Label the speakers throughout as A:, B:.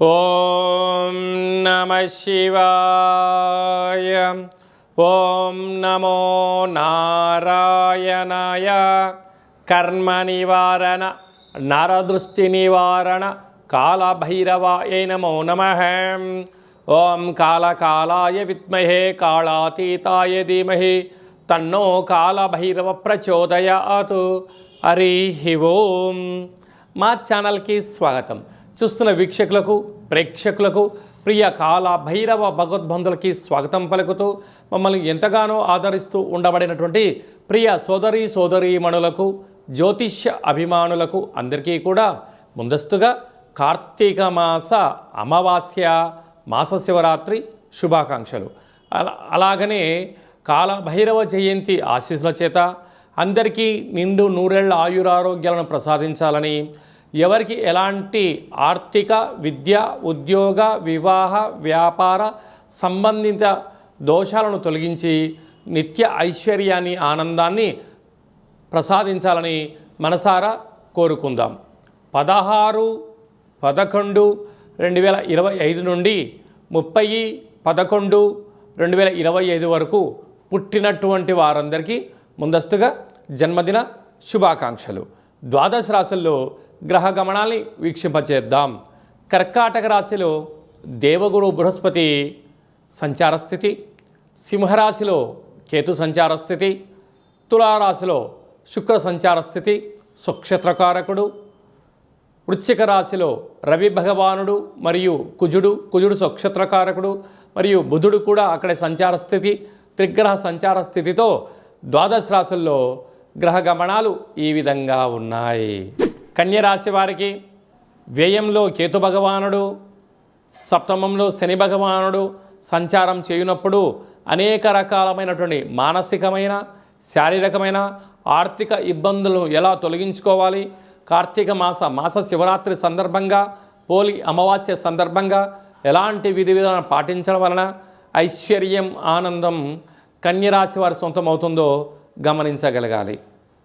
A: ఓం నమ శివాయ. ఓం నమో నారాయణాయ. కర్మ నివారణ నరదృష్టి నివారణ కాళభైరవాయ నమో నమ. ఓం కాళకాళాయ విద్మహే కాళాతీతాయ ధీమహి తన్నో కాళభైరవ ప్రచోదయాతు. హరి ఓం. మా ఛానల్కి స్వాగతం. చూస్తున్న వీక్షకులకు ప్రేక్షకులకు ప్రియ కాల భైరవ భగవద్బంధులకి స్వాగతం పలుకుతూ మమ్మల్ని ఎంతగానో ఆదరిస్తూ ఉండబడినటువంటి ప్రియ సోదరి సోదరీమణులకు జ్యోతిష్య అభిమానులకు అందరికీ కూడా ముందస్తుగా కార్తీక మాస అమావాస్య మాస శివరాత్రి శుభాకాంక్షలు. అలా అలాగనే కాలభైరవ జయంతి ఆశీస్సుల చేత అందరికీ నిండు నూరేళ్ళ ఆయురారోగ్యాలను ప్రసాదించాలని ఎవరికి ఎలాంటి ఆర్థిక విద్య ఉద్యోగ వివాహ వ్యాపార సంబంధిత దోషాలను తొలగించి నిత్య ఐశ్వర్యాన్ని ఆనందాన్ని ప్రసాదించాలని మనసారా కోరుకుందాం. పదహారు పదకొండు రెండు వేల ఇరవై ఐదు నుండి ముప్పై పదకొండు రెండు వేల ఇరవై ఐదు వరకు పుట్టినటువంటి వారందరికీ ముందస్తుగా జన్మదిన శుభాకాంక్షలు. ద్వాదశ రాశుల్లో గ్రహ గమనాల్ని వీక్షింపచేద్దాం. కర్కాటక రాశిలో దేవగురు బృహస్పతి సంచార స్థితి సింహరాశిలో కేతు సంచార స్థితి తులారాశిలో శుక్ర సంచార స్థితి స్వక్షత్రకారకుడు వృశ్చిక రాశిలో రవి భగవానుడు మరియు కుజుడు కుజుడు స్వక్షత్రకారకుడు మరియు బుధుడు కూడా అక్కడ సంచార స్థితి త్రిగ్రహ సంచార స్థితితో ద్వాదశ రాశుల్లో గ్రహ గమనాలు ఈ విధంగా ఉన్నాయి. కన్యరాశి వారికి వ్యయంలో కేతు భగవానుడు సప్తమంలో శని భగవానుడు సంచారం చేయునప్పుడు అనేక రకాలమైనటువంటి మానసికమైన శారీరకమైన ఆర్థిక ఇబ్బందులను ఎలా తొలగించుకోవాలి? కార్తీక మాస మాస శివరాత్రి సందర్భంగా పోలి అమావాస్య సందర్భంగా ఎలాంటి విధి విధానం పాటించడం వలన ఐశ్వర్యం ఆనందం కన్యరాశి వారి సొంతం అవుతుందో గమనించగలగాలి.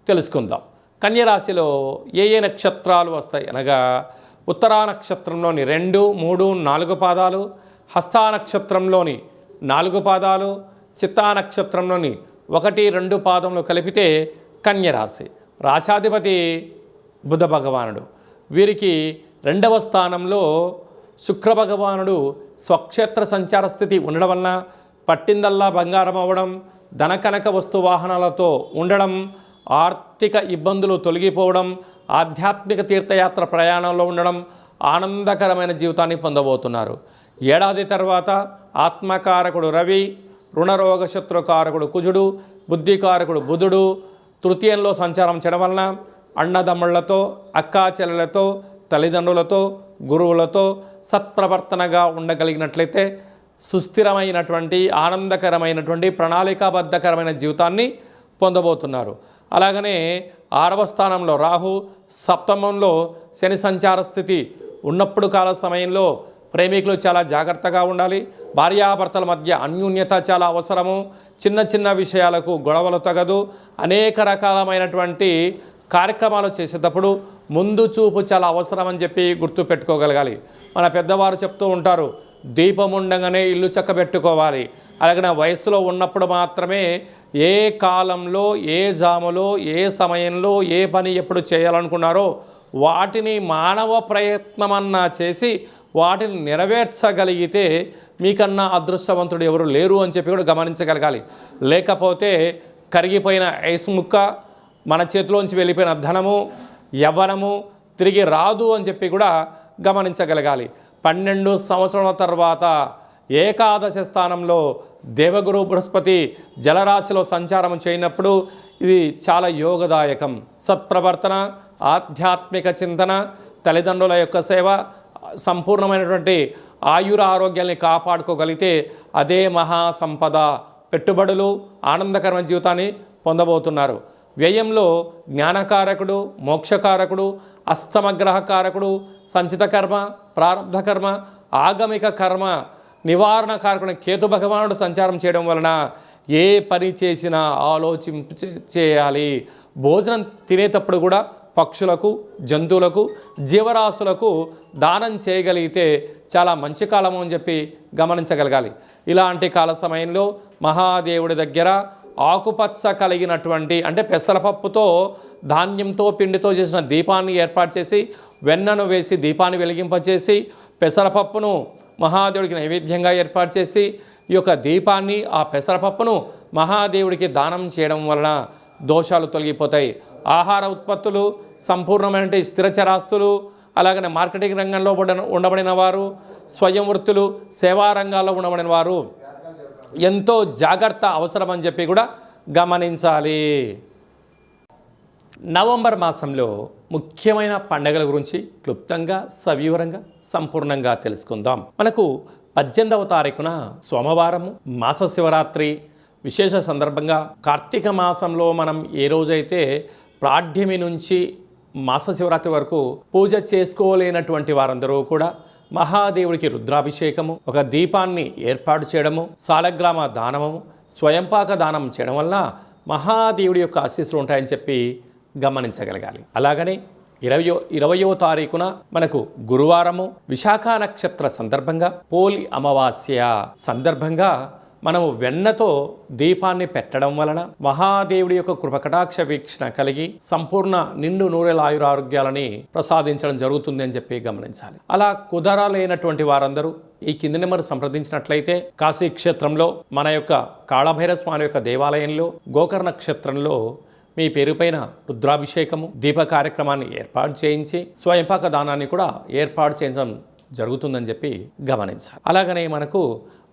A: తెలుసుకుందాం. కన్యరాశిలో ఏ ఏ నక్షత్రాలు వస్తాయి? అనగా ఉత్తరా నక్షత్రంలోని రెండు మూడు నాలుగు పాదాలు హస్తా నక్షత్రంలోని నాలుగు పాదాలు చిత్తా నక్షత్రంలోని ఒకటి రెండు పాదములు కలిపితే కన్యరాశి. రాశాధిపతి బుధ భగవానుడు. వీరికి రెండవ స్థానంలో శుక్ర భగవానుడు స్వక్షేత్ర సంచార స్థితి ఉండడం వలన పట్టిందల్లా బంగారం అవ్వడం ధనకనక వస్తు వాహనాలతో ఉండడం ఆర్థిక ఇబ్బందులు తొలగిపోవడం ఆధ్యాత్మిక తీర్థయాత్ర ప్రయాణంలో ఉండడం ఆనందకరమైన జీవితాన్ని పొందబోతున్నారు. ఏడాది తర్వాత ఆత్మకారకుడు రవి రుణరోగ శత్రుకారకుడు కుజుడు బుద్ధికారకుడు బుధుడు తృతీయంలో సంచారం చేయడం వలన అన్నదమ్ముళ్ళతో అక్కా చెల్లెలతో తల్లిదండ్రులతో గురువులతో సత్ప్రవర్తనగా ఉండగలిగినట్లయితే సుస్థిరమైనటువంటి ఆనందకరమైనటువంటి ప్రణాళికాబద్ధకరమైన జీవితాన్ని పొందబోతున్నారు. అలాగనే ఆరవ స్థానంలో రాహు సప్తమంలో శని సంచార స్థితి ఉన్నప్పుడు కాల సమయంలో ప్రేమికులు చాలా జాగ్రత్తగా ఉండాలి. భార్యాభర్తల మధ్య అన్యూన్యత చాలా అవసరము. చిన్న చిన్న విషయాలకు గొడవలు తగదు. అనేక రకాలమైనటువంటి కార్యక్రమాలు చేసేటప్పుడు ముందు చూపు చాలా అవసరం అని చెప్పి గుర్తు పెట్టుకోగలగాలి. మన పెద్దవారు చెప్తూ ఉంటారు దీపం ఉండగానే ఇల్లు చక్కబెట్టుకోవాలి. అలాగే నా వయసులో ఉన్నప్పుడు మాత్రమే ఏ కాలంలో ఏ జాములో ఏ సమయంలో ఏ పని ఎప్పుడు చేయాలనుకున్నారో వాటిని మానవ ప్రయత్నమన్నా చేసి వాటిని నెరవేర్చగలిగితే మీకన్నా అదృష్టవంతుడు ఎవరు లేరు అని చెప్పి కూడా గమనించగలగాలి. లేకపోతే కరిగిపోయిన ఐస్ ముక్క మన చేతిలోంచి వెళ్ళిపోయిన ధనము యవ్వనము తిరిగి రాదు అని చెప్పి కూడా గమనించగలగాలి. పన్నెండు సంవత్సరాల తర్వాత ఏకాదశ స్థానంలో దేవగురు బృహస్పతి జలరాశిలో సంచారం చేయనప్పుడు ఇది చాలా యోగదాయకం. సత్ప్రవర్తన ఆధ్యాత్మిక చింతన తల్లిదండ్రుల యొక్క సేవ సంపూర్ణమైనటువంటి ఆయుర ఆరోగ్యాన్ని కాపాడుకోగలిగితే అదే మహాసంపద. పెట్టుబడులు ఆనందకరమైన జీవితాన్ని పొందబోతున్నారు. వ్యయంలో జ్ఞానకారకుడు మోక్షకారకుడు అస్తమగ్రహకారకుడు సంచిత కర్మ ప్రారంభ కర్మ ఆగమిక కర్మ నివారణ కారకుడు కేతు భగవానుడు సంచారం చేయడం వలన ఏ పని చేసినా ఆలోచింపు చేయాలి. భోజనం తినేటప్పుడు కూడా పక్షులకు జంతువులకు జీవరాశులకు దానం చేయగలిగితే చాలా మంచి కాలము అని చెప్పి గమనించగలగాలి. ఇలాంటి కాల సమయంలో మహాదేవుడి దగ్గర ఆకుపచ్చ కలిగినటువంటి అంటే పెసరపప్పుతో ధాన్యంతో పిండితో చేసిన దీపాన్ని ఏర్పాటు చేసి వెన్నను వేసి దీపాన్ని వెలిగింపచేసి పెసరపప్పును మహాదేవుడికి నైవేద్యంగా ఏర్పాటు చేసి ఈ యొక్క దీపాన్ని ఆ పెసరపప్పును మహాదేవుడికి దానం చేయడం వలన దోషాలు తొలగిపోతాయి. ఆహార ఉత్పత్తులు సంపూర్ణమైన స్థిరచరాస్తులు అలాగనే మార్కెటింగ్ రంగంలో ఉండ- ఉండబడిన వారు స్వయం వృత్తులు సేవా రంగాల్లో ఉండబడిన వారు ఎంతో జాగ్రత్త అవసరం అని చెప్పి కూడా గమనించాలి. నవంబర్ మాసంలో ముఖ్యమైన పండగల గురించి క్లుప్తంగా సవివరంగా సంపూర్ణంగా తెలుసుకుందాం. మనకు పద్దెనిమిదవ తారీఖున సోమవారము మాస శివరాత్రి. విశేష సందర్భంగా కార్తీక మాసంలో మనం ఏ రోజైతే ప్రాఢ్యమి నుంచి మాస శివరాత్రి వరకు పూజ చేసుకోలేనటువంటి వారందరూ కూడా మహాదేవుడికి రుద్రాభిషేకము ఒక దీపాన్ని ఏర్పాటు చేయడము సాలగ్రామ దానము స్వయంపాక దానం చేయడం వల్ల మహాదేవుడి యొక్క ఆశీస్సులు ఉంటాయని చెప్పి గమనించగలగాలి. అలాగనే ఇరవయో ఇరవయో తారీఖున మనకు గురువారము విశాఖ నక్షత్ర సందర్భంగా పోలి అమావాస్య సందర్భంగా మనము వెన్నతో దీపాన్ని పెట్టడం వలన మహాదేవుడి యొక్క కృపకటాక్ష వీక్షణ కలిగి సంపూర్ణ నిండు నూరెల ఆయురారోగ్యాలని ప్రసాదించడం జరుగుతుంది అని చెప్పి గమనించాలి. అలా కుదరలేనటువంటి వారందరూ ఈ కింది నెంబర్ సంప్రదించినట్లయితే కాశీ క్షేత్రంలో మన యొక్క కాళభైరస్వామి యొక్క దేవాలయంలో గోకర్ణ క్షేత్రంలో మీ పేరుపైన రుద్రాభిషేకము దీప కార్యక్రమాన్ని ఏర్పాటు చేయించి స్వయంపాక దానాన్ని కూడా ఏర్పాటు చేయించడం జరుగుతుందని చెప్పి గమనించాలి. అలాగనే మనకు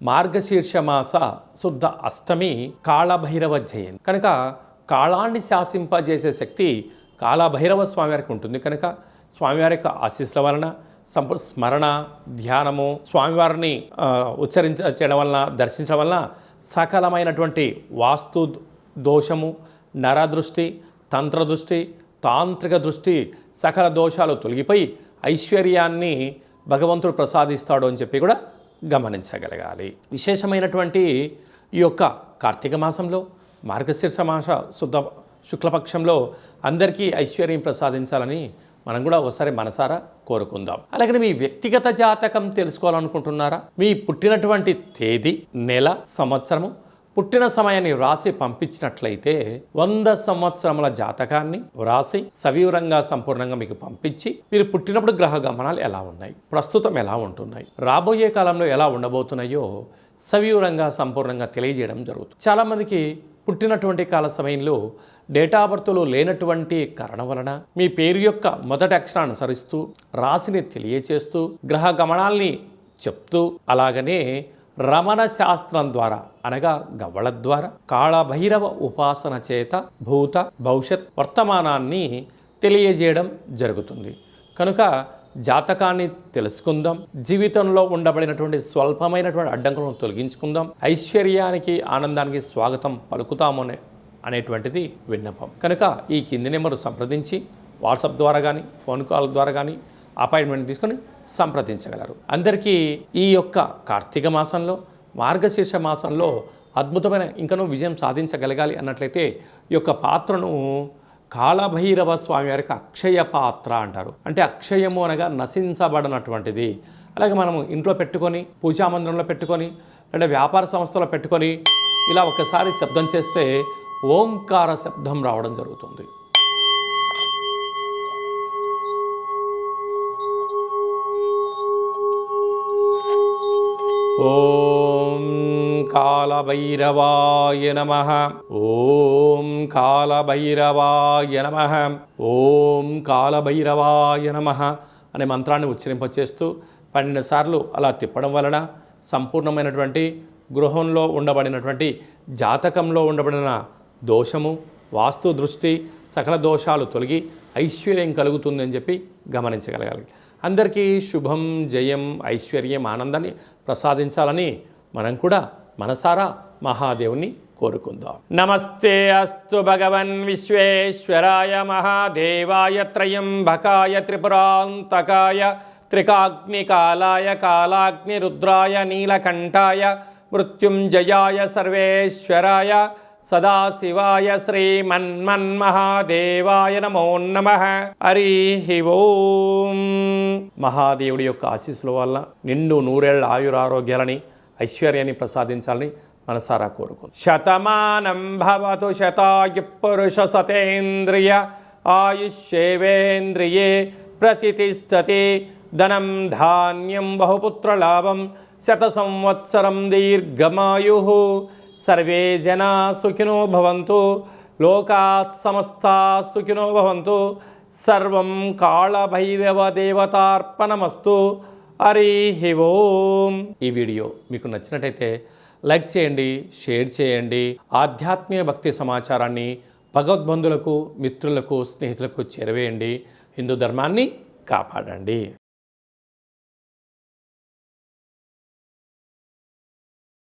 A: మార్గశీర్ష మాస శుద్ధ అష్టమి కాళభైరవ జయంతి. కనుక కాళాన్ని శాసింపజేసే శక్తి కాళభైరవ స్వామివారికి ఉంటుంది. కనుక స్వామివారి యొక్క ఆశీస్సుల వలన సంప స్మరణ ధ్యానము స్వామివారిని ఉచ్చరించ చేయడం వలన దర్శించడం వలన సకలమైనటువంటి వాస్తు దోషము నరదృష్టి తంత్రదృష్టి తాంత్రిక దృష్టి సకల దోషాలు తొలగిపోయి ఐశ్వర్యాన్ని భగవంతుడు ప్రసాదిస్తాడు అని చెప్పి కూడా గమనించగలగాలి. విశేషమైనటువంటి ఈ యొక్క కార్తీక మాసంలో మార్గశీర్ష మాస శుద్ధ శుక్లపక్షంలో అందరికీ ఐశ్వర్యం ప్రసాదించాలని మనం కూడా ఒకసారి మనసారా కోరుకుందాం. అలాగే మీ వ్యక్తిగత జాతకం తెలుసుకోవాలనుకుంటున్నారా? మీ పుట్టినటువంటి తేదీ నెల సంవత్సరము పుట్టిన సమయాన్ని వ్రాసి పంపించినట్లయితే వంద సంవత్సరముల జాతకాన్ని వ్రాసి సవివరంగా సంపూర్ణంగా మీకు పంపించి మీరు పుట్టినప్పుడు గ్రహ గమనాలు ఎలా ఉన్నాయి? ప్రస్తుతం ఎలా ఉంటున్నాయి? రాబోయే కాలంలో ఎలా ఉండబోతున్నాయో సవివరంగా సంపూర్ణంగా తెలియజేయడం జరుగుతుంది. చాలామందికి పుట్టినటువంటి కాల సమయంలో డేటా బర్త్లో లేనటువంటి కారణం వలన మీ పేరు యొక్క మొదటి అక్షరాన్ని అనుసరిస్తూ రాశిని తెలియచేస్తూ గ్రహ గమనాల్ని చెప్తూ అలాగనే రమణ శాస్త్రం ద్వారా అనగా గవ్వల ద్వారా కాళభైరవ ఉపాసన చేత భూత భవిష్యత్ వర్తమానాన్ని తెలియజేయడం జరుగుతుంది. కనుక జాతకాన్ని తెలుసుకుందాం. జీవితంలో ఉండబడినటువంటి స్వల్పమైనటువంటి అడ్డంకులను తొలగించుకుందాం. ఐశ్వర్యానికి ఆనందానికి స్వాగతం పలుకుతామనే అనేటువంటిది విన్నపం. కనుక ఈ కింది నెంబరు సంప్రదించి వాట్సాప్ ద్వారా కానీ ఫోన్ కాల్ ద్వారా కానీ అపాయింట్మెంట్ తీసుకొని సంప్రదించగలరు. అందరికీ ఈ యొక్క కార్తీక మాసంలో మార్గశీర్ష మాసంలో అద్భుతమైన ఇంకనూ విజయం సాధించగలగాలి అన్నట్లయితే ఈ యొక్క పాత్రను కాళభైరవ స్వామి వారికి అక్షయ పాత్ర అంటారు. అంటే అక్షయము అనగా నశించబడినటువంటిది. అలాగే మనము ఇంట్లో పెట్టుకొని పూజా మందిరంలో పెట్టుకొని లేదా వ్యాపార సంస్థలో పెట్టుకొని ఇలా ఒకసారి శబ్దం చేస్తే ఓంకార శబ్దం రావడం జరుగుతుంది. ఓం కాళభైరవాయ నమ. ఓం కాళభైరవాయ నమ. ఓం కాలభైరవాయ నమ అనే మంత్రాన్ని ఉచ్చరింపచేస్తూ పన్నెండు సార్లు అలా తిప్పడం వలన సంపూర్ణమైనటువంటి గృహంలో ఉండబడినటువంటి జాతకంలో ఉండబడిన దోషము వాస్తు దృష్టి సకల దోషాలు తొలగి ఐశ్వర్యం కలుగుతుందని చెప్పి గమనించగలగాలి. అందరికీ శుభం జయం ఐశ్వర్యం ఆనందాన్ని ప్రసాదించాలని మనం కూడా మనసారా మహాదేవుని కోరుకుందాం. నమస్తే అస్తు భగవన్ విశ్వేశ్వరాయ మహాదేవాయ త్రయంబకాయ త్రిపురాంతకాయ త్రికాగ్నికాలాయ కాలాగ్నిరుద్రాయ నీలకంఠాయ మృత్యుంజయాయ సర్వేశ్వరాయ సదాశివాయ శ్రీమన్మన్మహాదేవాయ నమో నమ హరి ఓం మహాదేవుడి యొక్క ఆశీస్సుల వల్ల నిండు నూరేళ్ళ ఆయురారోగ్యాలని ఐశ్వర్యాన్ని ప్రసాదించాలని మనసారా కోరుకుంది శతమానం భవతు శతాయు పురుష సతేంద్రియ ఆయుష్యేవేంద్రియే ప్రతిష్టతి ధనం ధాన్యం బహుపుత్రలాభం శత సంవత్సరం దీర్ఘమాయు। సర్వే జనా సుఖినో భవంతు లోకా సమస్తా సుఖినో భవంతు సర్వం కాళభైరవ దేవతార్పణమస్తు హరి ఓం. ఈ వీడియో మీకు నచ్చినట్టయితే లైక్ చేయండి షేర్ చేయండి ఆధ్యాత్మిక భక్తి సమాచారాన్ని భగవద్బంధులకు మిత్రులకు స్నేహితులకు చేరవేయండి. హిందూ ధర్మాన్ని కాపాడండి.